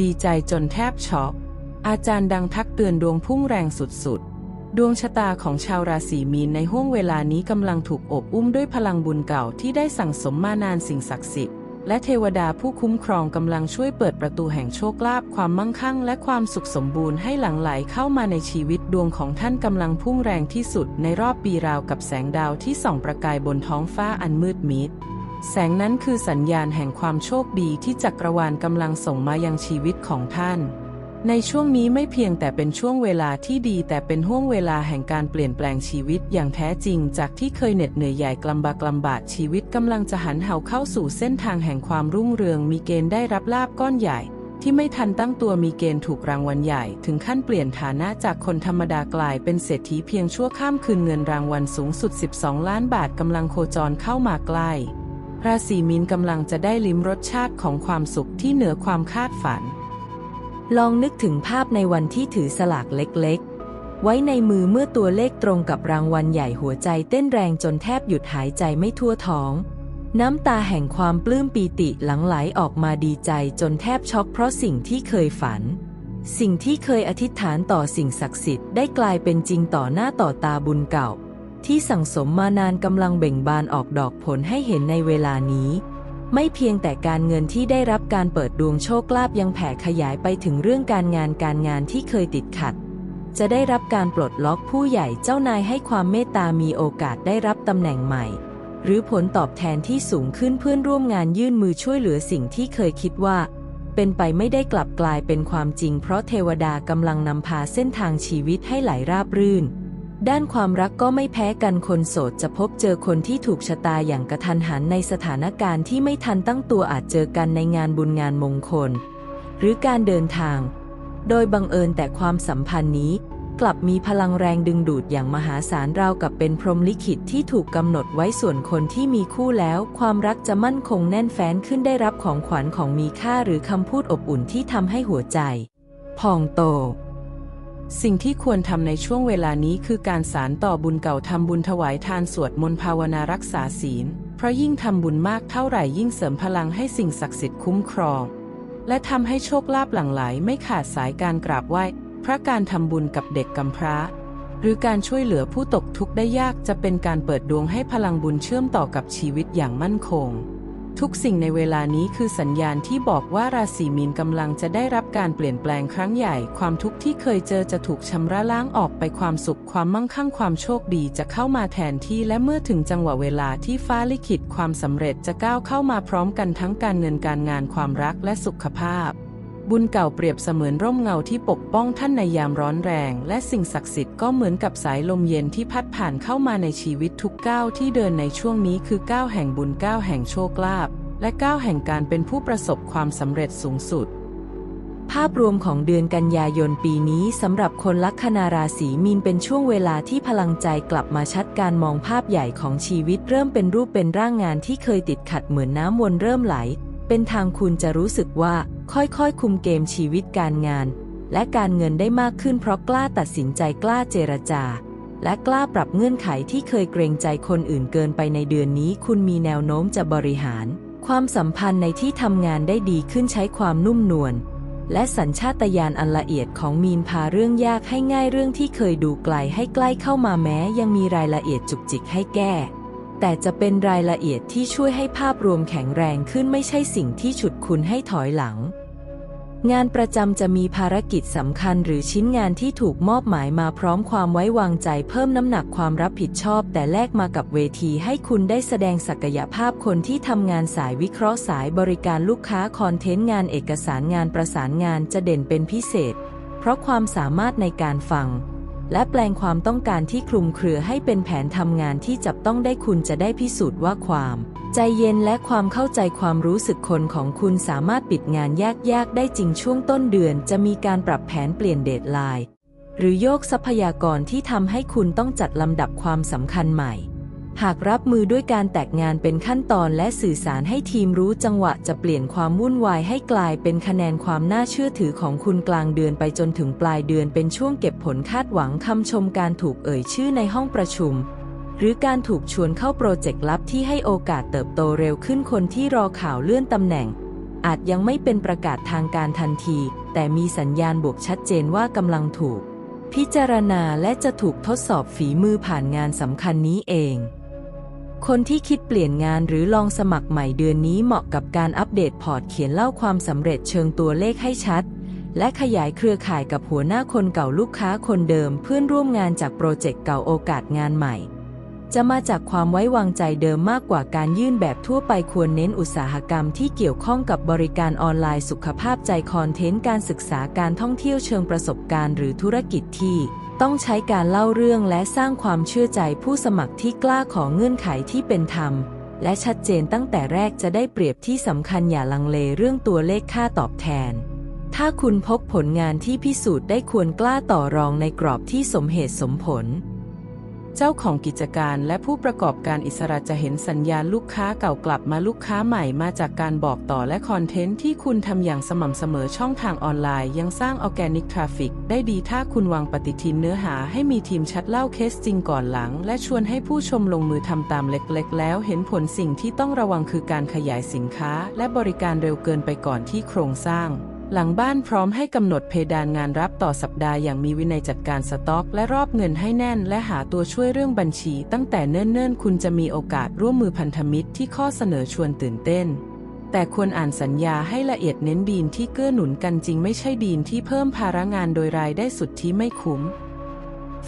ดีใจจนแทบช็อก อาจารย์ดังทักเตือนดวงพุ่งแรงสุดๆ ดวงชะตาของชาวราศีมีนในห้วงเวลานี้กำลังถูกอบอุ้มด้วยพลังบุญเก่าที่ได้สั่งสมมานานสิ่งศักดิ์สิทธิ์ และเทวดาผู้คุ้มครองกำลังช่วยเปิดประตูแห่งโชคลาภความมั่งคั่ง และความสุขสมบูรณ์ให้หลั่งไหลเข้ามาในชีวิตดวงของท่านกำลังพุ่งแรงที่สุดในรอบปีราวกับแสงดาวที่ส่องประกายบนท้องฟ้าอันมืดมิด แสงนั้นคือสัญญาณแห่งความโชคดีที่จักรวาลกำลังส่งมายังชีวิตของท่าน ในช่วงนี้ไม่เพียงแต่เป็นช่วงเวลาที่ดี แต่เป็นห่วงเวลาแห่งการเปลี่ยนแปลงชีวิตอย่างแท้จริง จากที่เคยเหน็ดเหนื่อยใหญ่กลำบากลำบากชีวิตกำลังจะหันเหาเข้าสู่เส้นทางแห่งความรุ่งเรือง มีเกณฑ์ได้รับลาบก้อนใหญ่ ที่ไม่ทันตั้งตัวมีเกณฑ์ถูกรางวัลใหญ่ ถึงขั้นเปลี่ยนฐานะจากคนธรรมดากลายเป็นเศรษฐีเพียงชั่วข้ามคืนเงินรางวัลสูงสุด 12 ล้านบาทกำลังโคจรเข้ามาใกล้ ราศีมีนกำลังจะได้ลิ้มรสชาติของความสุขที่เหนือความคาดฝัน ลองนึกถึงภาพในวันที่ถือสลากเล็กๆ ไว้ในมือเมื่อตัวเลขตรงกับรางวัลใหญ่หัวใจเต้นแรงจนแทบหยุดหายใจไม่ทั่วท้อง น้ำตาแห่งความปลื้มปีติหลังไหลออกมาดีใจจนแทบช็อกเพราะสิ่งที่เคยฝัน สิ่งที่เคยอธิษฐานต่อสิ่งศักดิ์สิทธิ์ได้กลายเป็นจริงต่อหน้าต่อตาบุญเก่า ที่สั่งสมมานานกำลังเบ่งบานออกดอกผลให้เห็นในเวลานี้ ไม่เพียงแต่การเงินที่ได้รับการเปิดดวงโชคลาภยังแผ่ขยายไปถึงเรื่องการงานการงานที่เคยติดขัด จะได้รับการปลดล็อกผู้ใหญ่เจ้านายให้ความเมตตามีโอกาสได้รับตำแหน่งใหม่ หรือผลตอบแทนที่สูงขึ้นเพื่อนร่วมงานยื่นมือช่วยเหลือสิ่งที่เคยคิดว่า เป็นไปไม่ได้กลับกลายเป็นความจริง เพราะเทวดากำลังนำพาเส้นทางชีวิตให้ไหลราบรื่น ด้านความรักก็ไม่แพ้กันคนโสดจะพบเจอคนที่ถูกชะตาอย่างกระทันหันในสถานการณ์ที่ไม่ทันตั้งตัวอาจเจอกันในงานบุญงานมงคล หรือการเดินทาง โดยบังเอิญแต่ความสัมพันธ์นี้ กลับมีพลังแรงดึงดูดอย่างมหาศาลราวกับเป็นพรหมลิขิตที่ถูกกำหนดไว้ส่วนคนที่มีคู่แล้ว ความรักจะมั่นคงแน่นแฟ้นขึ้นได้รับของขวัญของมีค่าหรือคำพูดอบอุ่นที่ทำให้หัวใจ พองโต สิ่งที่ควรทำในช่วงเวลานี้คือการสารต่อบุญเก่าทำบุญถวายทานสวดมนต์ภาวนารักษาศีล เพราะยิ่งทำบุญมากเท่าไหร่ยิ่งเสริมพลังให้สิ่งศักดิ์สิทธิ์คุ้มครอง และทำให้โชคลาภหลั่งไหลไม่ขาดสายการกราบไหว้ พระการทำบุญกับเด็กกำพร้า หรือการช่วยเหลือผู้ตกทุกข์ได้ยากจะเป็นการเปิดดวงให้พลังบุญเชื่อมต่อกับชีวิตอย่างมั่นคง ทุกสิ่งในเวลานี้คือสัญญาณที่บอกว่าราศีมีนกำลังจะได้รับการเปลี่ยนแปลงครั้งใหญ่ ความทุกข์ที่เคยเจอจะถูกชำระล้างออกไปความสุข ความมั่งคั่งความโชคดีจะเข้ามาแทนที่และเมื่อถึงจังหวะเวลาที่ฟ้าลิขิตความสำเร็จจะก้าวเข้ามาพร้อมกันทั้งการเงินการงานความรักและสุขภาพ บุญเก่าเปรียบเสมือนร่มเงาที่ปกป้องท่านในยามร้อนแรง และสิ่งศักดิ์สิทธิ์ก็เหมือนกับสายลมเย็นที่พัดผ่านเข้ามาในชีวิตทุกก้าวที่เดินในช่วงนี้คือก้าวแห่งบุญก้าวแห่งโชคลาภและก้าวแห่งการเป็นผู้ประสบความสำเร็จสูงสุด ภาพรวมของเดือนกันยายนปีนี้สำหรับคนลัคนาราศีมีนเป็นช่วงเวลาที่พลังใจกลับมาชัดการมองภาพใหญ่ของชีวิตเริ่มเป็นรูปเป็นร่างงานที่เคยติดขัดเหมือนน้ำวนเริ่มไหล เป็นทางคุณจะรู้สึกว่าค่อยๆ คุมเกมชีวิตการงาน และการเงินได้มากขึ้นเพราะกล้าตัดสินใจกล้าเจรจา และกล้าปรับเงื่อนไขที่เคยเกรงใจคนอื่นเกินไปในเดือนนี้ คุณมีแนวโน้มจะบริหาร ความสัมพันธ์ในที่ทำงานได้ดีขึ้นใช้ความนุ่มนวลและสัญชาตญาณอันละเอียดของมีนพาเรื่องยากให้ง่ายเรื่องที่เคยดูไกลให้ใกล้เข้ามาแม้ ยังมีรายละเอียดจุกจิกให้แก้ แต่จะเป็นรายละเอียดที่ช่วยให้ภาพรวมแข็งแรงขึ้นไม่ใช่สิ่งที่ฉุดคุณให้ถอยหลัง งานประจำจะมีภารกิจสำคัญหรือชิ้นงานที่ถูกมอบหมายมาพร้อมความไว้วางใจเพิ่มน้ำหนักความรับผิดชอบ แต่แลกมากับเวทีให้คุณได้แสดงศักยภาพคนที่ทำงานสายวิเคราะห์สายบริการลูกค้าคอนเทนต์งานเอกสารงานประสานงานจะเด่นเป็นพิเศษ เพราะความสามารถในการฟัง และแปลงความต้องการที่คลุมเครือให้เป็นแผนทำงานที่จับต้องได้คุณจะได้พิสูจน์ว่าความ ใจเย็นและความเข้าใจความรู้สึกคนของคุณสามารถปิดงานยากๆ ได้จริงช่วงต้นเดือน จะมีการปรับแผนเปลี่ยนเดทไลน์หรือโยกทรัพยากรที่ทำให้คุณต้องจัดลำดับความสำคัญใหม่ หากรับมือด้วยการแตกงานเป็นขั้นตอนและสื่อสารให้ทีมรู้จังหวะจะเปลี่ยนความวุ่นวายให้กลายเป็นคะแนนความน่าเชื่อถือของคุณกลางเดือนไปจนถึงปลายเดือนเป็นช่วงเก็บผลคาดหวังคำชมการถูกเอ่ยชื่อในห้องประชุม หรือการถูกชวนเข้าโปรเจกต์ลับที่ให้โอกาสเติบโตเร็วขึ้นคนที่รอข่าวเลื่อนตำแหน่ง อาจยังไม่เป็นประกาศทางการทันที แต่มีสัญญาณบวกชัดเจนว่ากำลังถูก พิจารณาและจะถูกทดสอบฝีมือผ่านงานสำคัญนี้เอง คนที่คิดเปลี่ยนงานหรือลองสมัครใหม่เดือนนี้เหมาะกับการอัปเดตพอร์ตเขียนเล่าความสำเร็จเชิงตัวเลขให้ชัด และขยายเครือข่ายกับหัวหน้าคนเก่าลูกค้าคนเดิม เพื่อนร่วมงานจากโปรเจกต์เก่าโอกาสงานใหม่ จะมาจากความไว้วางใจเดิมมากกว่าการยื่นแบบทั่วไปควรเน้นอุตสาหกรรมที่เกี่ยวข้องกับบริการออนไลน์สุขภาพใจคอนเทนต์การศึกษาการท่องเที่ยวเชิงประสบการณ์ หรือธุรกิจที่ ต้องใช้การเล่าเรื่องและสร้างความเชื่อใจผู้สมัครที่กล้าขอเงื่อนไขที่เป็นธรรม และชัดเจนตั้งแต่แรกจะได้เปรียบที่สำคัญอย่าลังเลเรื่องตัวเลขค่าตอบแทน ถ้าคุณพบผลงานที่พิสูจน์ได้ควรกล้าต่อรองในกรอบที่สมเหตุสมผล เจ้าของกิจการและผู้ประกอบการอิสระจะเห็นสัญญาณลูกค้าเก่ากลับมาลูกค้าใหม่มาจากการบอกต่อและคอนเทนต์ที่คุณทำอย่างสม่ำเสมอช่องทางออนไลน์ยังสร้างออแกนิกทราฟิกได้ดีถ้าคุณวางปฏิทินเนื้อหาให้มีทีมชัดเล่าเคสจริงก่อนหลัง และชวนให้ผู้ชมลงมือทำตามเล็กๆ แล้วเห็นผลสิ่งที่ต้องระวังคือการขยายสินค้า และบริการเร็วเกินไปก่อนที่โครงสร้าง หลังบ้านพร้อมให้กำหนดเพดานงานรับต่อสัปดาห์อย่างมีวินัยจัดการสต็อก และรอบเงินให้แน่น และหาตัวช่วยเรื่องบัญชี ตั้งแต่เนิ่นๆ คุณจะมีโอกาสร่วมมือพันธมิตรที่ข้อเสนอชวนตื่นเต้น แต่ควรอ่านสัญญาให้ละเอียดเน้นดีนที่เกื้อหนุนกันจริงไม่ใช่ดีนที่เพิ่มภาระงานโดยรายได้สุดที่ไม่คุ้ม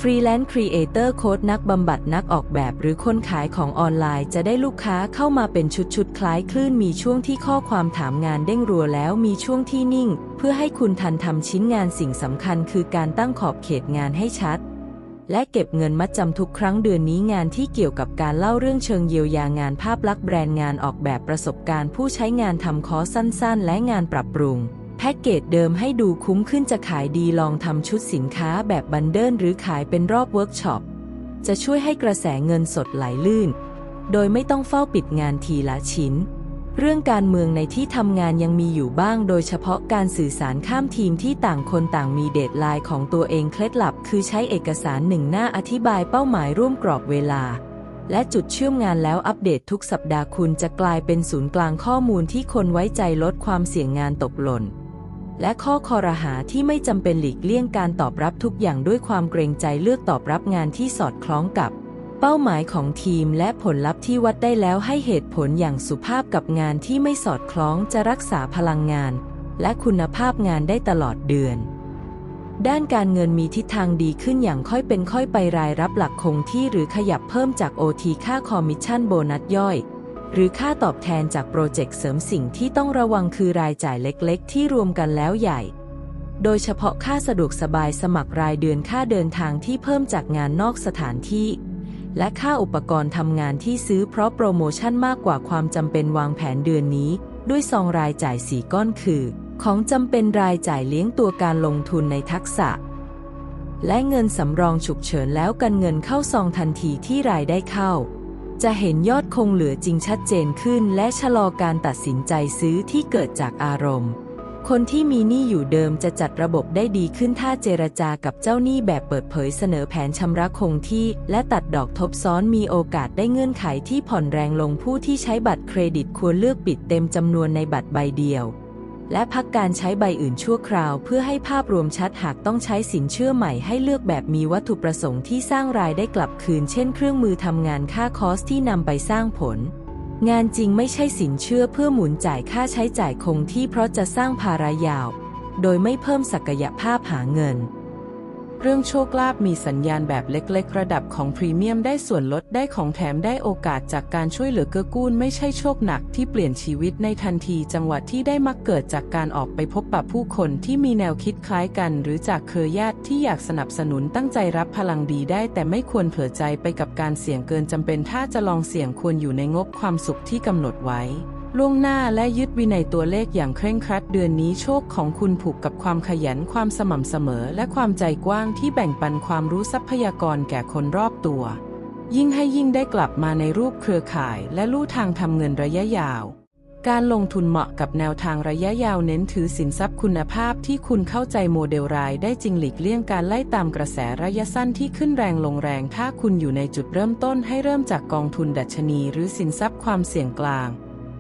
ฟรีแลนซ์ครีเอเตอร์โค้ดนักบำบัดนักออกแบบหรือคนขายของออนไลน์จะได้ลูกค้าเข้ามาเป็นชุดๆ คล้ายคลื่นมีช่วงที่ข้อความถามงานเด้งรัวแล้วมีช่วงที่นิ่ง เพื่อให้คุณทันทำชิ้นงานสิ่งสำคัญคือการตั้งขอบเขตงานให้ชัด และเก็บเงินมัดจำทุกครั้งเดือนนี้งานที่เกี่ยวกับการเล่าเรื่องเชิงเยียวยางานภาพลักษณ์แบรนด์งานออกแบบประสบการณ์ผู้ใช้งานทำคอสั้นๆ และงานปรับปรุง แพ็กเกจเดิมให้ดูคุ้มขึ้นจะขายดีลองทำชุดสินค้าแบบบันเดิลหรือขายเป็นรอบเวิร์กช็อป จะช่วยให้กระแสเงินสดไหลลื่น โดยไม่ต้องเฝ้าปิดงานทีละชิ้น เรื่องการเมืองในที่ทำงานยังมีอยู่บ้าง โดยเฉพาะการสื่อสารข้ามทีมที่ต่างคนต่างมีเดทไลน์ของตัวเองเคล็ดลับ คือใช้เอกสารหนึ่งหน้าอธิบายเป้าหมายร่วมกรอบเวลาและจุดเชื่อมงานแล้วอัปเดตทุกสัปดาห์คุณจะกลายเป็นศูนย์กลางข้อมูลที่คนไว้ใจลดความเสี่ยงงานตกหล่น และข้อคอรหาที่ไม่จำเป็นหลีกเลี่ยงการตอบรับทุกอย่างด้วยความเกรงใจเลือกตอบรับงานที่สอดคล้องกับ เป้าหมายของทีมและผลลัพธ์ที่วัดได้แล้วให้เหตุผลอย่างสุภาพกับงานที่ไม่สอดคล้องจะรักษาพลังงาน และคุณภาพงานได้ตลอดเดือน ด้านการเงินมีทิศทางดีขึ้นอย่างค่อยเป็นค่อยไปรายรับหลักคงที่หรือขยับเพิ่มจาก OT ค่าคอมมิชชั่นโบนัสย่อย หรือค่าตอบแทนจากโปรเจกต์เสริมสิ่งที่ต้องระวังคือรายจ่ายเล็กๆ ที่รวมกันแล้วใหญ่ โดยเฉพาะค่าสะดวกสบายสมัครรายเดือนค่าเดินทางที่เพิ่มจากงานนอกสถานที่ และค่าอุปกรณ์ทำงานที่ซื้อเพราะโปรโมชั่นมากกว่าความจำเป็นวางแผนเดือนนี้ ด้วยซองรายจ่ายสี่ก้อนคือ ของจำเป็นรายจ่ายเลี้ยงตัวการลงทุนในทักษะ และเงินสำรองฉุกเฉินแล้วกันเงินเข้าซองทันทีที่รายได้เข้า จะเห็นยอดคงเหลือจริงชัดเจนขึ้น และชะลอการตัดสินใจซื้อที่เกิดจากอารมณ์ คนที่มีหนี้อยู่เดิมจะจัดระบบได้ดีขึ้นถ้าเจรจากับเจ้าหนี้แบบเปิดเผยเสนอแผนชำระคงที่ และตัดดอกทบซ้อนมีโอกาสได้เงื่อนไขที่ผ่อนแรงลงผู้ที่ใช้บัตรเครดิตควรเลือกปิดเต็มจำนวนในบัตรใบเดียว และพักการใช้ใบอื่นชั่วคราว เพื่อให้ภาพรวมชัดหากต้องใช้สินเชื่อใหม่ให้เลือกแบบมีวัตถุประสงค์ที่สร้างรายได้กลับคืน เช่นเครื่องมือทำงานค่าคอสที่นำไปสร้างผล งานจริงไม่ใช่สินเชื่อเพื่อหมุนจ่ายค่าใช้จ่ายคงที่เพราะจะสร้างภาระยาว โดยไม่เพิ่มศักยภาพหาเงิน เรื่องโชคลาภมีสัญญาณแบบเล็กๆ ระดับของพรีเมียมได้ส่วนลดได้ของแถมได้โอกาสจากการช่วยเหลือเกื้อกูลไม่ใช่โชคหนักที่เปลี่ยนชีวิตในทันทีจังหวะที่ได้มักเกิดจากการออกไปพบปะผู้คนที่มีแนวคิดคล้ายกัน หรือจากเครือญาติที่อยากสนับสนุนตั้งใจรับพลังดีได้ แต่ไม่ควรเผลอใจไปกับการเสี่ยงเกินจำเป็นถ้าจะลองเสี่ยงควรอยู่ในงบความสุขที่กำหนดไว้ ล่วงหน้าและยึดวินัยตัวเลขอย่างเคร่งครัดเดือนนี้โชคของคุณผูกกับความขยันความสม่ำเสมอ และความใจกว้างที่แบ่งปันความรู้ทรัพยากรแก่คนรอบตัว ยิ่งให้ยิ่งได้กลับมาในรูปเครือข่าย และลู่ทางทำเงินระยะยาว การลงทุนเหมาะกับแนวทางระยะยาวเน้นถือสินทรัพย์คุณภาพที่คุณเข้าใจโมเดลรายได้จริงหลีกเลี่ยงการไล่ตามกระแสระยะสั้นที่ขึ้นแรงลงแรง ถ้าคุณอยู่ในจุดเริ่มต้นให้เริ่มจากกองทุนดัชนี หรือสินทรัพย์ความเสี่ยงกลาง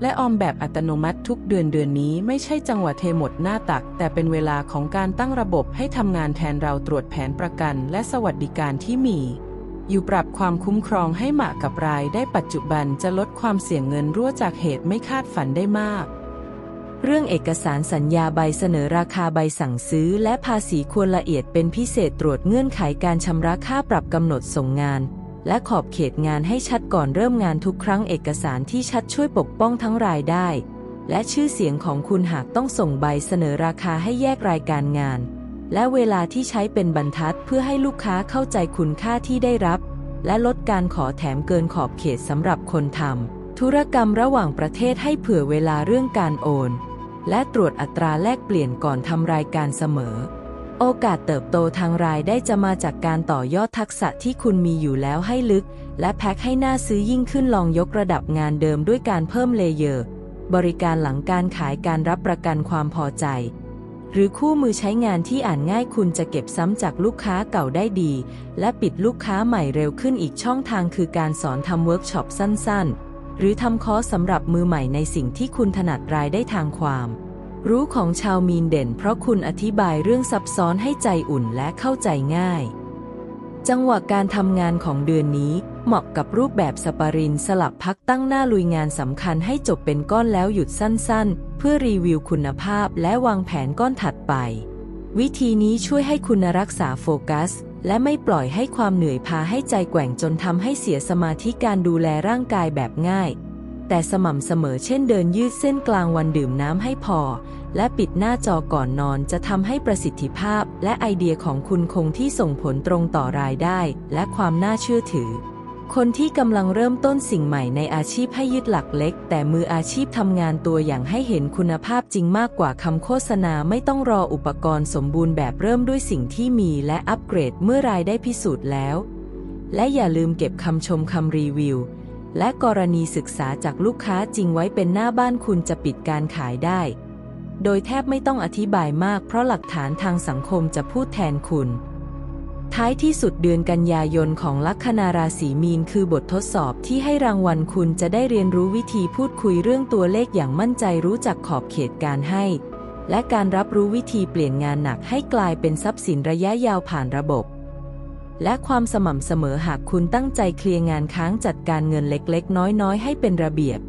และออมแบบอัตโนมัติทุกเดือนเดือนนี้ไม่ใช่จังหวะเทหมดหน้าตัก แต่เป็นเวลาของการตั้งระบบให้ทำงานแทนเราตรวจแผนประกัน และสวัสดิการที่มี อยู่ปรับความคุ้มครองให้เหมาะกับรายได้ปัจจุบันจะลดความเสี่ยงเงินรั่วจากเหตุไม่คาดฝันได้มากเรื่องเอกสารสัญญาใบเสนอราคาใบสั่งซื้อ และภาษีควรละเอียดเป็นพิเศษตรวจเงื่อนไขการชำระค่าปรับกำหนดส่งงาน และขอบเขตงานให้ชัดก่อนเริ่มงานทุกครั้งเอกสารที่ชัดช่วยปกป้องทั้งรายได้ และชื่อเสียงของคุณหากต้องส่งใบเสนอราคาให้แยกรายการงาน และเวลาที่ใช้เป็นบรรทัดเพื่อให้ลูกค้าเข้าใจคุณค่าที่ได้รับ และลดการขอแถมเกินขอบเขตสำหรับคนทำธุรกรรมระหว่างประเทศให้เผื่อเวลาเรื่องการโอน และตรวจอัตราแลกเปลี่ยนก่อนทำรายการเสมอ โอกาสเติบโตทางรายได้จะมาจากการต่อยอดทักษะที่คุณมีอยู่แล้วให้ลึก และแพ็คให้น่าซื้อยิ่งขึ้นลองยกระดับงานเดิมด้วยการเพิ่มเลเยอร์ บริการหลังการขายการรับประกันความพอใจ หรือคู่มือใช้งานที่อ่านง่ายคุณจะเก็บซ้ำจากลูกค้าเก่าได้ดี และปิดลูกค้าใหม่เร็วขึ้นอีกช่องทางคือการสอนทำเวิร์กช็อปสั้นๆ หรือทำคอร์สสำหรับมือใหม่ในสิ่งที่คุณถนัดรายได้ทางความ รู้ของชาวมีนเด่น เพราะคุณอธิบายเรื่องซับซ้อนให้ใจอุ่นและเข้าใจง่าย จังหวะการทำงานของเดือนนี้เหมาะกับรูปแบบสปารินสลับพักตั้งหน้าลุยงานสำคัญให้จบเป็นก้อนแล้วหยุดสั้นๆ เพื่อรีวิวคุณภาพและวางแผนก้อนถัดไป วิธีนี้ช่วยให้คุณรักษาโฟกัส และไม่ปล่อยให้ความเหนื่อยพาให้ใจแกว่งจนทำให้เสียสมาธิการดูแลร่างกายแบบง่าย แต่สม่ำเสมอเช่นเดินยืดเส้นกลางวันดื่มน้ำให้พอ และปิดหน้าจอก่อนนอนจะทำให้ประสิทธิภาพ และไอเดียของคุณคงที่ส่งผลตรงต่อรายได้ และความน่าเชื่อถือ คนที่กำลังเริ่มต้นสิ่งใหม่ในอาชีพให้ยึดหลักเล็ก แต่มืออาชีพทำงานตัวอย่างให้เห็นคุณภาพจริงมากกว่าคำโฆษณาไม่ต้องรออุปกรณ์สมบูรณ์แบบเริ่มด้วยสิ่งที่มีและอัปเกรดเมื่อรายได้พิสูจน์แล้ว และอย่าลืมเก็บคำชมคำรีวิว และกรณีศึกษาจากลูกค้าจริงไว้เป็นหน้าบ้านคุณจะปิดการขายได้ โดยแทบไม่ต้องอธิบายมากเพราะหลักฐานทางสังคมจะพูดแทนคุณ ท้ายที่สุดเดือนกันยายนของลัคนาราศีมีนคือบททดสอบที่ให้รางวัลคุณจะได้เรียนรู้วิธีพูดคุยเรื่องตัวเลขอย่างมั่นใจรู้จักขอบเขตการให้ และการรับรู้วิธีเปลี่ยนงานหนักให้กลายเป็นทรัพย์สินระยะยาวผ่านระบบ และความสม่ำเสมอหากคุณตั้งใจเคลียร์งานค้างจัดการเงินเล็กๆ น้อยๆ ให้เป็นระเบียบ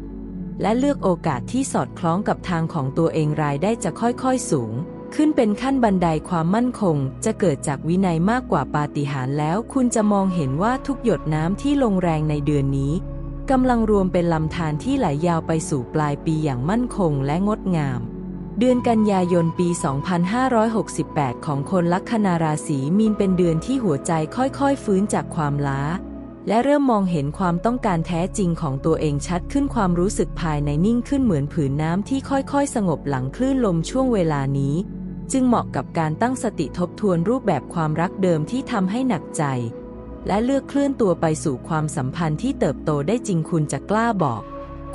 และเลือกโอกาสที่สอดคล้องกับทางของตัวเองรายได้จะค่อยๆสูง ขึ้นเป็นขั้นบันไดความมั่นคง จะเกิดจากวินัยมากกว่าปาฏิหาริย์แล้ว คุณจะมองเห็นว่าทุกหยดน้ำที่ลงแรงในเดือนนี้กำลังรวมเป็นลำธารที่ไหลยาวไปสู่ปลายปีอย่างมั่นคงและงดงาม เดือนกันยายนปี 2568 ของคนลัคนาราศีมีนเป็นเดือนที่หัวใจค่อยๆ ฟื้นจากความล้า และเริ่มมองเห็นความต้องการแท้จริงของตัวเองชัดขึ้นความรู้สึกภายในนิ่งขึ้นเหมือนผืนน้ำที่ค่อยๆ สงบหลังคลื่นลมช่วงเวลานี้ จึงเหมาะกับการตั้งสติทบทวนรูปแบบความรักเดิมที่ทำให้หนักใจ และเลือกเคลื่อนตัวไปสู่ความสัมพันธ์ที่เติบโตได้จริงคุณจะกล้าบอก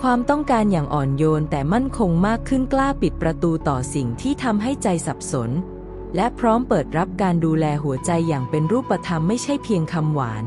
ความต้องการอย่างอ่อนโยนแต่มั่นคงมากขึ้นกล้าปิดประตูต่อสิ่งที่ทำให้ใจสับสน และพร้อมเปิดรับการดูแลหัวใจอย่างเป็นรูปธรรมไม่ใช่เพียงคำหวาน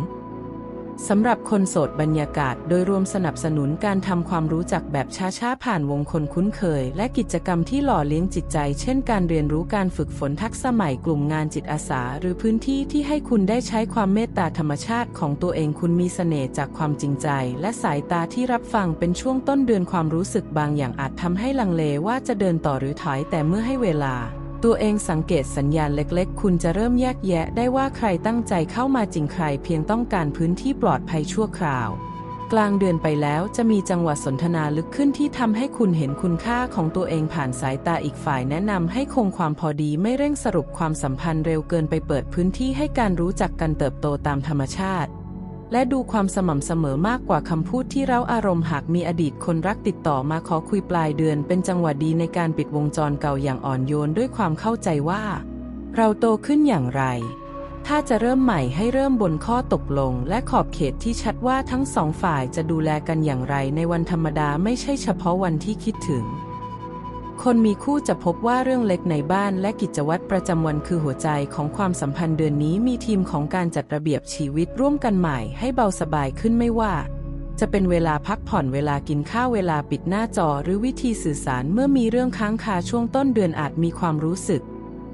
สำหรับคนโสดบรรยากาศโดยรวมสนับสนุนการทำความรู้จักแบบช้าๆผ่านวงคนคุ้นเคย และกิจกรรมที่หล่อเลี้ยงจิตใจ เช่นการเรียนรู้การฝึกฝนทักษะใหม่กลุ่มงานจิตอาสา หรือพื้นที่ที่ให้คุณได้ใช้ความเมตตาธรรมชาติของตัวเองคุณมีเสน่ห์จากความจริงใจ และสายตาที่รับฟังเป็นช่วงต้นเดือนความรู้สึกบางอย่างอาจทำให้ลังเลว่าจะเดินต่อหรือถอยแต่เมื่อให้เวลา ตัวเองสังเกตสัญญาณเล็กๆ คุณจะเริ่มแยกแยะได้ว่าใครตั้งใจเข้ามาจริงใครเพียงต้องการพื้นที่ปลอดภัยชั่วคราว กลางเดือนไปแล้วจะมีจังหวะสนทนาลึกขึ้นที่ทำให้คุณเห็นคุณค่าของตัวเองผ่านสายตาอีกฝ่ายแนะนำให้คงความพอดีไม่เร่งสรุปความสัมพันธ์เร็วเกินไปเปิดพื้นที่ให้การรู้จักกันเติบโตตามธรรมชาติ และดูความสม่ำเสมอมากกว่าคำพูดที่เร้าอารมณ์หากมีอดีตคนรักติดต่อมาขอคุยปลายเดือน เป็นจังหวะดีในการปิดวงจรเก่าอย่างอ่อนโยนด้วยความเข้าใจว่า เราโตขึ้นอย่างไร ถ้าจะเริ่มใหม่ให้เริ่มบนข้อตกลง และขอบเขตที่ชัดว่าทั้งสองฝ่ายจะดูแลกันอย่างไรในวันธรรมดาไม่ใช่เฉพาะวันที่คิดถึง คนมีคู่จะพบว่าเรื่องเล็กในบ้านและกิจวัตรประจำวันคือหัวใจของความสัมพันธ์เดือนนี้มีทีมของการจัดระเบียบชีวิตร่วมกันใหม่ให้เบาสบายขึ้นไม่ว่า จะเป็นเวลาพักผ่อนเวลากินข้าวเวลาปิดหน้าจอหรือวิธีสื่อสารเมื่อมีเรื่องค้างคาช่วงต้นเดือนอาจมีความรู้สึก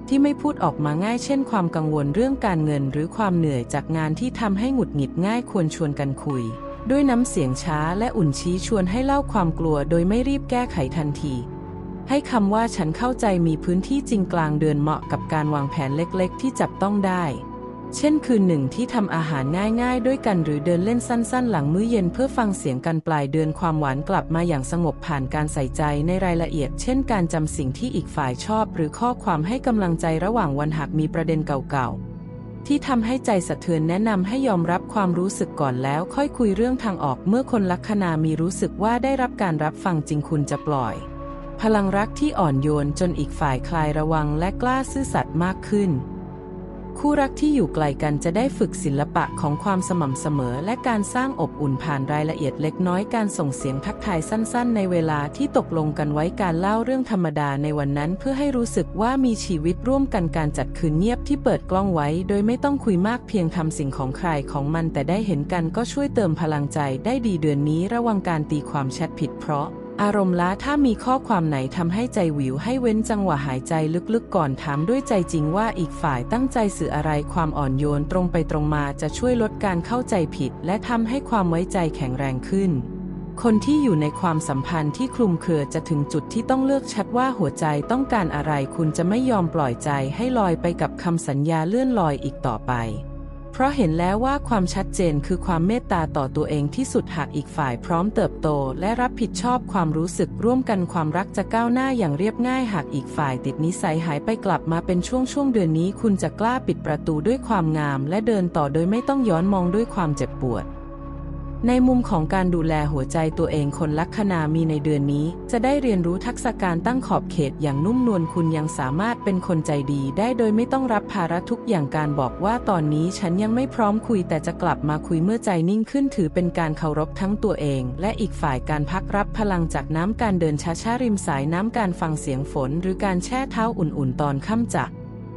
ที่ไม่พูดออกมาง่ายเช่น ความกังวลเรื่องการเงิน หรือความเหนื่อยจากงานที่ทำให้หงุดหงิดง่ายควรชวนกันคุย ด้วยน้ำเสียงช้าและอุ่นชี้ชวนให้เล่าความกลัว โดยไม่รีบแก้ไขทันที ให้คำว่าฉันเข้าใจมีพื้นที่จริงกลางเดือนเหมาะกับการวางแผนเล็กๆ ที่จับต้องได้ เช่นคืนหนึ่งที่ทำอาหารง่ายๆ ด้วยกันหรือเดินเล่นสั้นๆ หลังมื้อเย็นเพื่อฟังเสียงกันปลายเดือนความหวานกลับมาอย่างสงบผ่านการใส่ใจในรายละเอียด เช่นการจำสิ่งที่อีกฝ่ายชอบ หรือข้อความให้กำลังใจระหว่างวันหากมีประเด็นเก่าๆที่ทำให้ใจสะเทือนแนะนำให้ยอมรับความรู้สึกก่อนแล้วค่อยคุยเรื่องทางออกเมื่อคนลัคนามีรู้สึกว่าได้รับการรับฟังจริงคุณจะปล่อย พลังรักที่อ่อนโยนจนอีกฝ่ายคลายระวังและกล้าซื่อสัตย์มากขึ้น คู่รักที่อยู่ไกลกันจะได้ฝึกศิลปะของความสม่ำเสมอ และการสร้างอบอุ่นผ่านรายละเอียดเล็กน้อยการส่งเสียงทักทายสั้นๆ ในเวลาที่ตกลงกันไว้การเล่าเรื่องธรรมดาในวันนั้นเพื่อให้รู้สึกว่ามีชีวิตร่วมกันการจัดคืนเงียบที่เปิดกล้องไว้ โดยไม่ต้องคุยมากเพียงทำสิ่งของใครของมันแต่ได้เห็นกันก็ช่วยเติมพลังใจได้ดีเดือนนี้ระวังการตีความแชทผิดเพราะ อารมณ์ล้าถ้ามีข้อความไหนทำให้ใจหวิวให้เว้นจังหวะหายใจลึกๆก่อนถามด้วยใจจริงว่าอีกฝ่ายตั้งใจสื่ออะไรความอ่อนโยนตรงไปตรงมาจะช่วยลดการเข้าใจผิด และทำให้ความไว้ใจแข็งแรงขึ้น คนที่อยู่ในความสัมพันธ์ที่คลุมเครือจะถึงจุดที่ต้องเลือกชัดว่าหัวใจต้องการอะไรคุณจะไม่ยอมปล่อยใจให้ลอยไปกับคำสัญญาเลื่อนลอยอีกต่อไป เพราะเห็นแล้วว่าความชัดเจนคือความเมตตาต่อตัวเองที่สุดหากอีกฝ่ายพร้อมเติบโต และรับผิดชอบความรู้สึกร่วมกันความรักจะก้าวหน้าอย่างเรียบง่ายหากอีกฝ่ายติดนิสัยหายไปกลับมาเป็นช่วงช่วงเดือนนี้ คุณจะกล้าปิดประตูด้วยความงาม และเดินต่อโดยไม่ต้องย้อนมองด้วยความเจ็บปวด ในมุมของการดูแลหัวใจตัวเองคนลัคนามีในเดือนนี้ จะได้เรียนรู้ทักษะการตั้งขอบเขตอย่างนุ่มนวลคุณยังสามารถเป็นคนใจดีได้โดยไม่ต้องรับภาระทุกอย่างการบอกว่าตอนนี้ฉันยังไม่พร้อมคุยแต่จะกลับมาคุยเมื่อใจนิ่งขึ้นถือเป็นการเคารพทั้งตัวเอง และอีกฝ่ายการพักรับพลังจากน้ำการเดินช้าๆริมสายน้ำการฟังเสียงฝน หรือการแช่เท้าอุ่นๆ ตอนค่ำจัก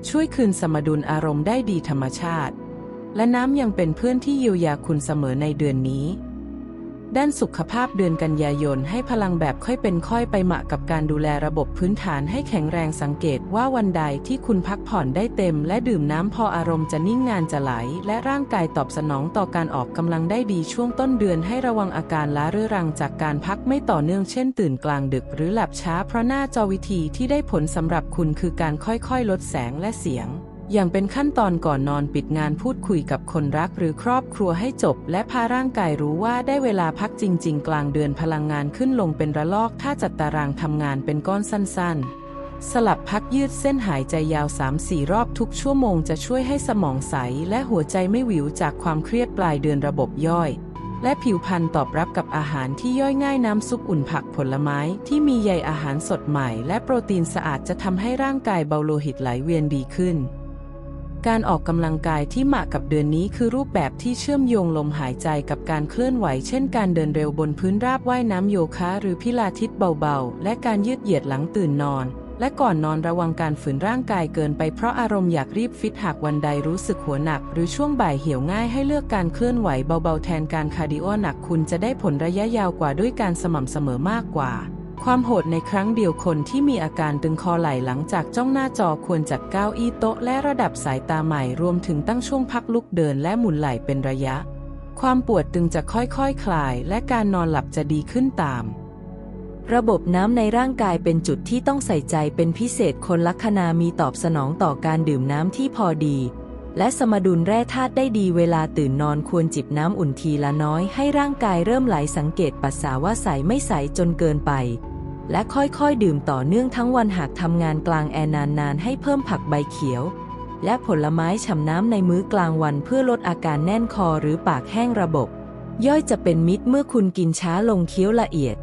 ช่วยคืนสมดุลอารมณ์ได้ดีธรรมชาติ และน้ำยังเป็นเพื่อนที่เยียวยาคุณเสมอในเดือนนี้ ด้านสุขภาพเดือนกันยายนให้พลังแบบค่อยเป็นค่อยไปเหมาะกับการดูแลระบบพื้นฐานให้แข็งแรงสังเกตว่าวันใดที่คุณพักผ่อนได้เต็ม และดื่มน้ำพออารมณ์จะนิ่งงานจะไหล และร่างกายตอบสนองต่อการออกกำลังได้ดีช่วงต้นเดือนให้ระวังอาการล้าเรื้อรังจากการพักไม่ต่อเนื่องเช่น ตื่นกลางดึก หรือหลับช้าเพราะหน้าจอวิธีที่ได้ผลสำหรับคุณคือการค่อยๆ ลดแสงและเสียง อย่างเป็นขั้นตอนก่อนนอนปิดงานพูดคุยกับคนรักหรือครอบครัวให้จบ และพาร่างกายรู้ว่าได้เวลาพักจริง ๆ กลางเดือนพลังงานขึ้นลงเป็นระลอก ถ้าจัดตารางทำงานเป็นก้อนสั้น ๆ สลับพักยืดเส้นหายใจยาว 3-4 รอบทุกชั่วโมงจะช่วยให้สมองใส และหัวใจไม่หวิวจากความเครียดปลายเดือนระบบย่อยและผิวพรรณตอบรับกับอาหารที่ย่อยง่ายน้ำซุปอุ่นผักผลไม้ที่มีใยอาหารสดใหม่ และโปรตีนสะอาดจะทำให้ร่างกายเบาโลหิตไหลเวียนดีขึ้น การออกกำลังกายที่เหมาะกับเดือนนี้คือรูปแบบที่เชื่อมโยงลมหายใจกับการเคลื่อนไหว เช่นการเดินเร็วบนพื้นราบว่ายน้ำโยคะ หรือพิลาทิสเบาๆ และการยืดเหยียดหลังตื่นนอน และก่อนนอนระวังการฝืนร่างกายเกินไปเพราะอารมณ์อยากรีบฟิตหากวันใดรู้สึกหัวหนัก หรือช่วงบ่ายเหี่ยวง่ายให้เลือกการเคลื่อนไหวเบาๆแทนการคาร์ดิโอหนักคุณจะได้ผลระยะยาวกว่าด้วยการสม่ำเสมอมากกว่า ความโหดในครั้งเดียวคนที่มีอาการตึงคอไหล่หลังจากจ้องหน้าจอควรจัดเก้าอี้โต๊ะและระดับสายตาใหม่รวมถึงตั้งช่วงพักลุกเดินและหมุนไหล่เป็นระยะ ความปวดตึงจะค่อยๆคคลาย และการนอนหลับจะดีขึ้นตาม ระบบน้ำในร่างกายเป็นจุดที่ต้องใส่ใจเป็นพิเศษคนลัคนามีตอบสนองต่อการดื่มน้ำที่พอดี และสมดุลแร่ธาตุได้ดีเวลาตื่นนอนควรจิบน้ำอุ่นทีละน้อยให้ร่างกายเริ่มไหลสังเกตปัสสาวะใสไม่ใสจนเกินไป และค่อยๆ ดื่มต่อเนื่องทั้งวันหากทำงานกลางแอร์นานๆ ให้เพิ่มผักใบเขียว และผลไม้ฉ่ำน้ำในมื้อกลางวันเพื่อลดอาการแน่นคอหรือปากแห้งระบบ ย่อยจะเป็นมิตรเมื่อคุณกินช้าลงเคี้ยวละเอียด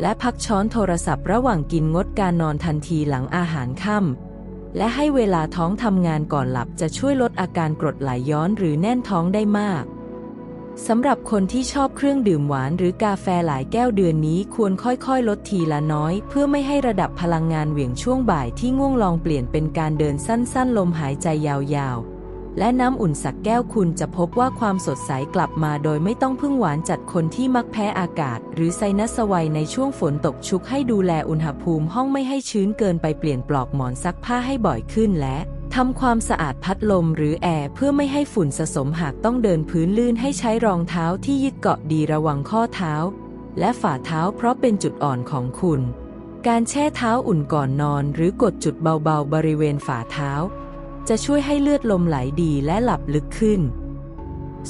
และพักช้อนโทรศัพท์ระหว่างกินงดการนอนทันทีหลังอาหารค่ำ และให้เวลาท้องทำงานก่อนหลับจะช่วยลดอาการกรดไหลย้อนหรือแน่นท้องได้มากสำหรับคนที่ชอบเครื่องดื่มหวานหรือกาแฟหลายแก้วเดือนนี้ควรค่อยๆ ลดทีละน้อย เพื่อไม่ให้ระดับพลังงานเหวี่ยงช่วงบ่ายที่ง่วงลองเปลี่ยนเป็นการเดินสั้นๆ ลมหายใจยาวๆ และน้ำอุ่นสักแก้วคุณจะพบว่าความสดใสกลับมาโดยไม่ต้องพึ่งหวานจัดคนที่มักแพ้อากาศ หรือไซนัสไวยในช่วงฝนตกชุกให้ดูแลอุณหภูมิห้องไม่ให้ชื้นเกินไปเปลี่ยนปลอกหมอนซักผ้าให้บ่อยขึ้นและทำความสะอาดพัดลมหรือแอร์เพื่อไม่ให้ฝุ่นสะสมหากต้องเดินพื้นลื่นให้ใช้รองเท้าที่ยึดเกาะดีระวังข้อเท้า และฝ่าเท้าเพราะเป็นจุดอ่อนของคุณ การแช่เท้าอุ่นก่อนนอน หรือกดจุดเบาๆบริเวณฝ่าเท้า จะช่วยให้เลือดลมไหลดีและหลับลึกขึ้น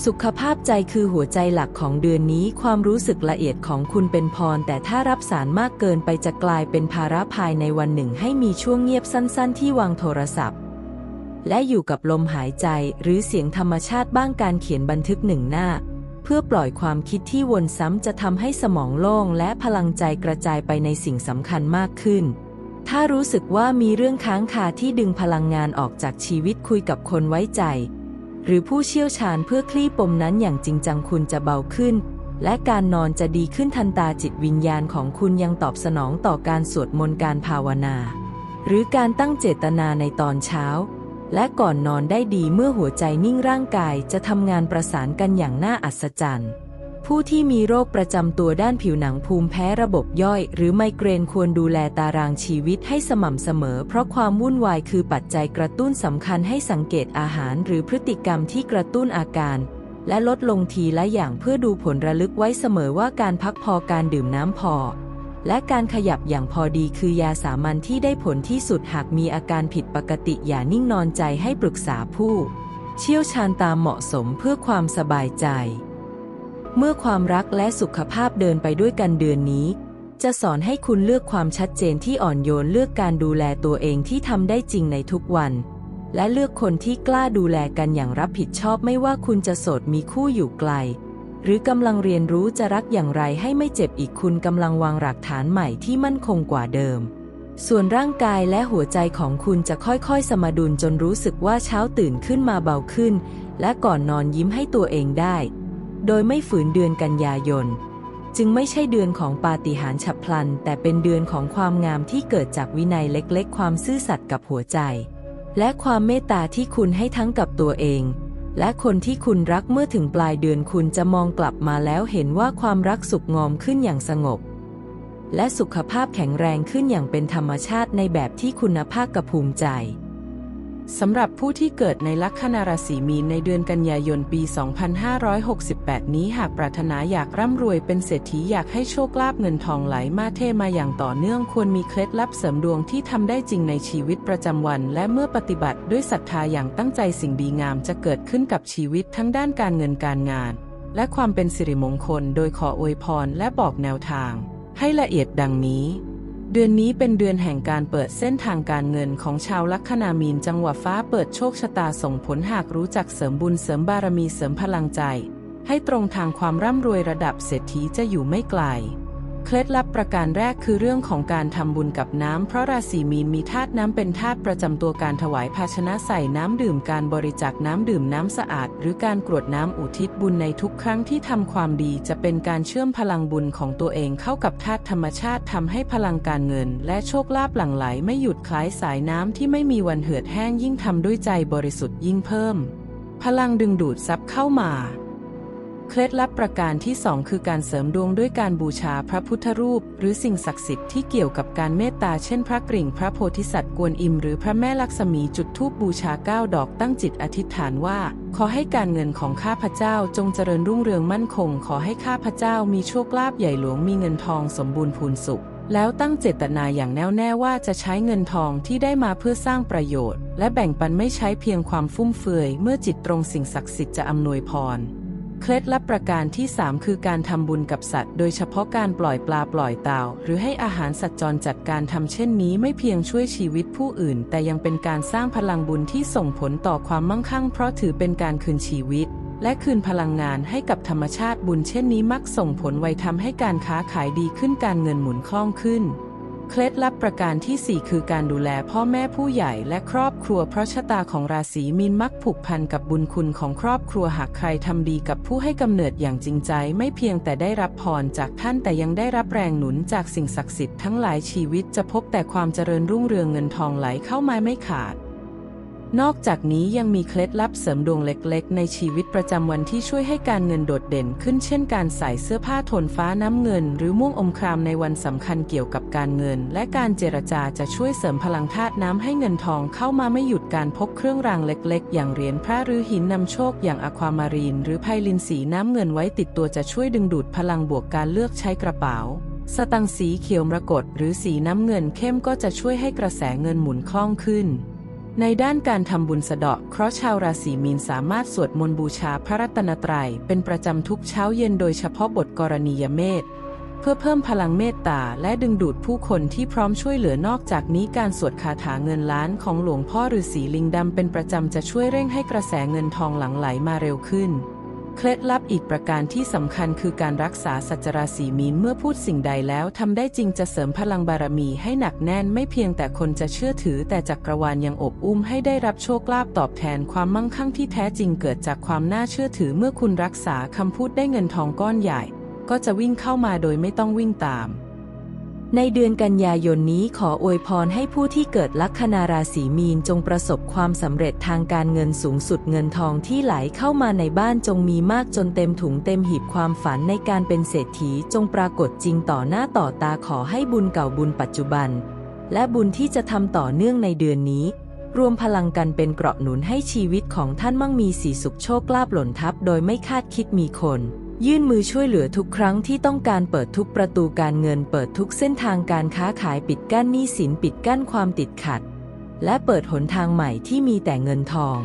สุขภาพใจคือหัวใจหลักของเดือนนี้ความรู้สึกละเอียดของคุณเป็นพร แต่ถ้ารับสารมากเกินไปจะกลายเป็นภาระภายในวันหนึ่งให้มีช่วงเงียบสั้น ๆ ที่วางโทรศัพท์ และอยู่กับลมหายใจหรือเสียงธรรมชาติบ้างการเขียนบันทึกหนึ่งหน้าเพื่อปล่อยความคิดที่วนซ้ำจะทำให้สมองโล่งและพลังใจกระจายไปในสิ่งสำคัญมากขึ้น ถ้ารู้สึกว่ามีเรื่องค้างคาที่ดึงพลังงานออกจากชีวิตคุยกับคนไว้ใจ หรือผู้เชี่ยวชาญเพื่อคลี่ปมนั้นอย่างจริงจังคุณจะเบาขึ้น และการนอนจะดีขึ้นทันตาจิตวิญญาณของคุณยังตอบสนองต่อการสวดมนต์การภาวนา หรือการตั้งเจตนาในตอนเช้า และก่อนนอนได้ดีเมื่อหัวใจนิ่งร่างกายจะทำงานประสานกันอย่างน่าอัศจรรย์ ผู้ที่มีโรคประจำตัวด้านผิวหนังภูมิแพ้ระบบย่อย หรือไมเกรนควรดูแลตารางชีวิตให้สม่ำเสมอ เพราะความวุ่นวายคือปัจจัยกระตุ้นสำคัญให้สังเกตอาหารหรือพฤติกรรมที่กระตุ้นอาการ และลดลงทีละอย่างเพื่อดูผลระลึกไว้เสมอว่าการพักพอการดื่มน้ำพอ และการขยับอย่างพอดีคือยาสามัญที่ได้ผลที่สุดหากมีอาการผิดปกติอย่านิ่งนอนใจให้ปรึกษาผู้ เชี่ยวชาญตามเหมาะสมเพื่อความสบายใจ เมื่อความรักและสุขภาพเดินไปด้วยกันเดือนนี้ จะสอนให้คุณเลือกความชัดเจนที่อ่อนโยนเลือกการดูแลตัวเองที่ทำได้จริงในทุกวัน และเลือกคนที่กล้าดูแลกันอย่างรับผิดชอบไม่ว่าคุณจะโสดมีคู่อยู่ไกล หรือกำลังเรียนรู้จะรักอย่างไรให้ไม่เจ็บอีกคุณกำลังวางหลักฐานใหม่ที่มั่นคงกว่าเดิมส่วนร่างกายและหัวใจของคุณจะค่อยๆ สมดุลจนรู้สึกว่าเช้าตื่นขึ้นมาเบาขึ้น และก่อนนอนยิ้มให้ตัวเองได้ โดยไม่ฝืนเดือนกันยายน จึงไม่ใช่เดือนของปาฏิหาริย์ฉับพลัน แต่เป็นเดือนของความงามที่เกิดจากวินัยเล็กๆ ความซื่อสัตย์กับหัวใจ และความเมตตาที่คุณให้ทั้งกับตัวเอง และคนที่คุณรักเมื่อถึงปลายเดือนคุณจะมองกลับมาแล้วเห็นว่าความรักสุขงอมขึ้นอย่างสงบ และสุขภาพแข็งแรงขึ้นอย่างเป็นธรรมชาติในแบบที่คุณภาพกับภูมิใจ สำหรับผู้ที่เกิดในลัคนาราศีมีนในเดือนกันยายนปี 2568 นี้หากปรารถนาอยากร่ำรวยเป็นเศรษฐีอยากให้โชคลาภเงินทองไหลมาเทมาอย่างต่อเนื่องควรมีเคล็ดลับเสริมดวงที่ทำได้จริงในชีวิตประจำวัน และเมื่อปฏิบัติด้วยศรัทธาอย่างตั้งใจสิ่งดีงามจะเกิดขึ้นกับชีวิตทั้งด้านการเงินการงาน และความเป็นสิริมงคล โดยขออวยพรและบอกแนวทาง ให้ละเอียดดังนี้ เดือนนี้เป็นเดือนแห่งการเปิดเส้นทางการเงินของชาวลัคนามีนจังหวะฟ้าเปิดโชคชะตาส่งผลหากรู้จักเสริมบุญเสริมบารมีเสริมพลังใจ ให้ตรงทางความร่ำรวยระดับเศรษฐีจะอยู่ไม่ไกล เคล็ดลับประการแรกคือเรื่องของการทำบุญกับน้ำ เพราะราศีมีนมีธาตุน้ำเป็นธาตุประจำตัวการถวายภาชนะใส่น้ำดื่มการบริจาคน้ำดื่มน้ำสะอาด หรือการกรวดน้ำอุทิศบุญในทุกครั้งที่ทำความดีจะเป็นการเชื่อมพลังบุญของตัวเองเข้ากับธาตุธรรมชาติทำให้พลังการเงิน และโชคลาภหลั่งไหลไม่หยุดคล้ายสายน้ำที่ไม่มีวันเหือดแห้งยิ่งทำด้วยใจบริสุทธิ์ยิ่งเพิ่ม พลังดึงดูดทรัพย์เข้ามา เคล็ดลับประการที่ 2 คือการเสริมดวงด้วยการบูชาพระพุทธรูป หรือสิ่งศักดิ์สิทธิ์ที่เกี่ยวกับการเมตตาเช่นพระกริ่ง พระโพธิสัตว์กวนอิม หรือพระแม่ลักษมีจุดธูปบูชาเก้าดอกตั้งจิตอธิษฐานว่า ขอให้การเงินของข้าพเจ้าจงเจริญรุ่งเรืองมั่นคง ขอให้ข้าพเจ้ามีโชคลาภใหญ่หลวงมีเงินทองสมบูรณ์พูนสุขแล้วตั้งเจตนาอย่างแน่วแน่ว่าจะใช้เงินทองที่ได้มาเพื่อสร้างประโยชน์ และแบ่งปันไม่ใช้เพียงความฟุ่มเฟือย เมื่อจิตตรงสิ่งศักดิ์สิทธิ์จะอำนวยพร เคล็ดลับประการที่ 3 คือการทำบุญกับสัตว์ โดยเฉพาะการปล่อยปลาปล่อยเต่าหรือให้อาหารสัตว์จรจัดการทำเช่นนี้ไม่เพียงช่วยชีวิตผู้อื่น แต่ยังเป็นการสร้างพลังบุญที่ส่งผลต่อความมั่งคั่ง เพราะถือเป็นการคืนชีวิต และคืนพลังงานให้กับธรรมชาติบุญเช่นนี้มักส่งผลไวทำให้การค้าขายดีขึ้นการเงินหมุนคล่องขึ้น เคล็ดลับประการที่ 4 คือการดูแลพ่อแม่ผู้ใหญ่และครอบครัวเพราะชะตาของราศีมีนมักผูกพันกับบุญคุณของครอบครัวหากใครทำดีกับผู้ให้กำเนิดอย่างจริงใจ ไม่เพียงแต่ได้รับพรจากท่านแต่ยังได้รับแรงหนุนจากสิ่งศักดิ์สิทธิ์ทั้งหลายชีวิตจะพบแต่ความเจริญรุ่งเรืองเงินทองไหลเข้ามาไม่ขาด นอกจากนี้ยังมีเคล็ดลับเสริมดวงเล็กๆ ในชีวิตประจำวันที่ช่วยให้การเงินโดดเด่นขึ้น เช่นการใส่เสื้อผ้าโทนฟ้าน้ำเงิน หรือม่วงอมครามในวันสำคัญเกี่ยวกับการเงิน และการเจรจาจะช่วยเสริมพลังธาตุน้ำให้เงินทองเข้ามาไม่หยุดการพกเครื่องรางเล็กๆ อย่างเหรียญพระหรือหินนำโชคอย่างอะความารีน หรือไพลินสีน้ำเงินไว้ติดตัวจะช่วยดึงดูดพลังบวกการเลือกใช้กระเป๋าสตังค์สีเขียวมรกตหรือสีน้ำเงินเข้มก็จะช่วยให้กระแสเงินหมุนคล่องขึ้น ในด้านการทำบุญสะเดาะเคราะห์ชาวราศีมีนสามารถสวดมนต์บูชาพระรัตนตรัยเป็นประจำทุกเช้าเย็นโดยเฉพาะบทกรณียเมตเพื่อเพิ่มพลังเมตตาและดึงดูดผู้คนที่พร้อมช่วยเหลือนอกจากนี้การสวดคาถาเงินล้านของหลวงพ่อฤาษีลิงดำเป็นประจำจะช่วยเร่งให้กระแสเงินทองหลั่งไหลมาเร็วขึ้น เคล็ดลับอีกประการที่สำคัญคือการรักษาสัจราศีมีนเมื่อพูดสิ่งใดแล้วทำได้จริงจะเสริมพลังบารมีให้หนักแน่นไม่เพียงแต่คนจะเชื่อถือแต่จักรวาลยังอบอุ้มให้ได้รับโชคลาภตอบแทนความมั่งคั่งที่แท้จริงเกิดจากความน่าเชื่อถือเมื่อคุณรักษาคำพูดได้เงินทองก้อนใหญ่ ก็จะวิ่งเข้ามาโดยไม่ต้องวิ่งตาม ในเดือนกันยายนนี้ขออวยพรให้ผู้ที่เกิดลัคนาราศีมีนจงประสบความสำเร็จทางการเงินสูงสุดเงินทองที่ไหลเข้ามาในบ้านจงมีมากจนเต็มถุงเต็มหีบความฝันในการเป็นเศรษฐีจงปรากฏจริงต่อหน้าต่อตาขอให้บุญเก่าบุญปัจจุบัน และบุญที่จะทำต่อเนื่องในเดือนนี้ รวมพลังกันเป็นเกราะหนุนให้ชีวิตของท่านมั่งมีสีสุขโชคลาภหล่นทับโดยไม่คาดคิดมีคน ยื่นมือช่วยเหลือทุกครั้งที่ต้องการเปิดทุกประตูการเงิน เปิดทุกเส้นทางการค้าขายปิดกั้นหนี้สินปิดกั้นความติดขัด และเปิดหนทางใหม่ที่มีแต่เงินทอง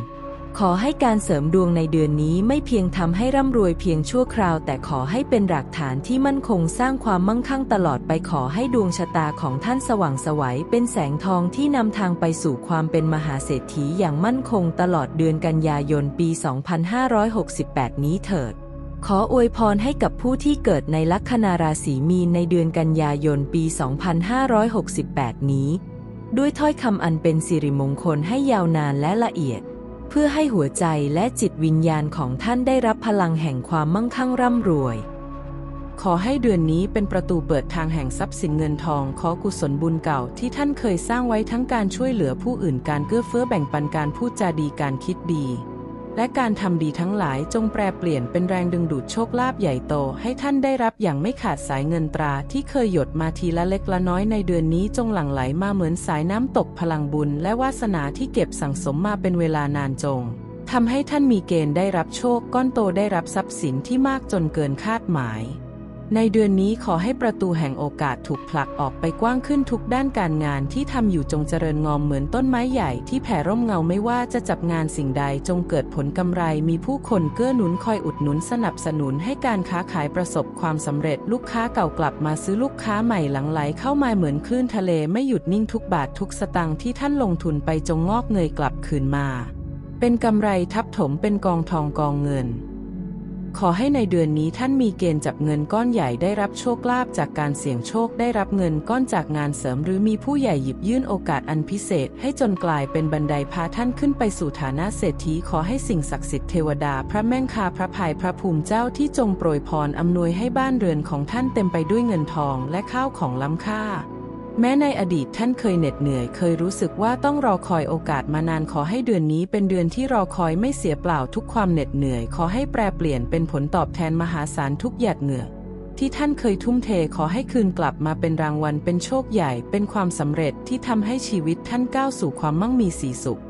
ขอให้การเสริมดวงในเดือนนี้ไม่เพียงทำให้ร่ำรวยเพียงชั่วคราว แต่ขอให้เป็นรากฐานที่มั่นคงสร้างความมั่งคั่งตลอดไปขอให้ดวงชะตาของท่านสว่างไสวัยเป็นแสงทองที่นำทางไปสู่ความเป็นมหาเศรษฐีอย่างมั่นคงตลอดเดือนกันยายนปี 2568 นี้เถิด ขออวยพรให้กับผู้ที่เกิดในลัคนาราศีมีนในเดือนกันยายนปี 2568 นี้ ด้วยถ้อยคำอันเป็นสิริมงคลให้ยาวนานและละเอียด เพื่อให้หัวใจและจิตวิญญาณของท่านได้รับพลังแห่งความมั่งคั่งร่ำรวย ขอให้เดือนนี้เป็นประตูเปิดทางแห่งทรัพย์สินเงินทอง ขอกุศลบุญเก่าที่ท่านเคยสร้างไว้ทั้งการช่วยเหลือผู้อื่นการเกื้อเฟื้อแบ่งปันการพูดจาดีการคิดดี และการทำดีทั้งหลายจงแปรเปลี่ยนเป็นแรงดึงดูดโชคลาภใหญ่โต ให้ท่านได้รับอย่างไม่ขาดสายเงินตราที่เคยหยดมาทีละเล็กละน้อยในเดือนนี้จงหลั่งไหลมาเหมือนสายน้ำตกพลังบุญ และวาสนาที่เก็บสั่งสมมาเป็นเวลานานจงทำให้ท่านมีเกณฑ์ได้รับโชคก้อนโตได้รับทรัพย์สินที่มากจนเกินคาดหมาย ในเดือนนี้ขอให้ประตูแห่งโอกาสถูกผลักออกไปกว้างขึ้นทุกด้านการงานที่ทำอยู่จงเจริญงอมเหมือนต้นไม้ใหญ่ที่แผ่ร่มเงาไม่ว่าจะจับงานสิ่งใดจงเกิดผลกำไรมีผู้คนเกื้อหนุนคอยอุดหนุนสนับสนุนให้การค้าขายประสบความสำเร็จลูกค้าเก่ากลับมาซื้อลูกค้าใหม่หลังไหลเข้ามาเหมือนคลื่นทะเลไม่หยุดนิ่งทุกบาททุกสตางค์ที่ท่านลงทุนไปจงงอกเงยกลับคืนมา เป็นกำไรทับถมเป็นกองทองกองเงิน ขอให้ในเดือนนี้ท่านมีเกณฑ์จับเงินก้อนใหญ่ได้รับโชคลาภจากการเสี่ยงโชคได้รับเงินก้อนจากงานเสริม หรือมีผู้ใหญ่หยิบยื่นโอกาสอันพิเศษ ให้จนกลายเป็นบันไดพาท่านขึ้นไปสู่ฐานะเศรษฐีขอให้สิ่งศักดิ์สิทธิ์เทวดา พระแม่งคาพระภัยพระภูมิเจ้าที่จงโปรยพรอำนวยให้บ้านเรือนของท่านเต็มไปด้วยเงินทองและข้าวของล้ำค่า แม้ในอดีตท่านเคยเหน็ดเหนื่อยเคยรู้สึกว่าต้องรอคอยโอกาสมานานขอให้เดือนนี้เป็นเดือนที่รอคอยไม่เสียเปล่าทุกความเหน็ดเหนื่อย ขอให้แปรเปลี่ยนเป็นผลตอบแทนมหาศาลทุกหยาดเหงื่อที่ท่านเคยทุ่มเทขอให้คืนกลับมาเป็นรางวัลเป็นโชคใหญ่ เป็นความสำเร็จที่ทำให้ชีวิตท่านก้าวสู่ความมั่งมีสีสุข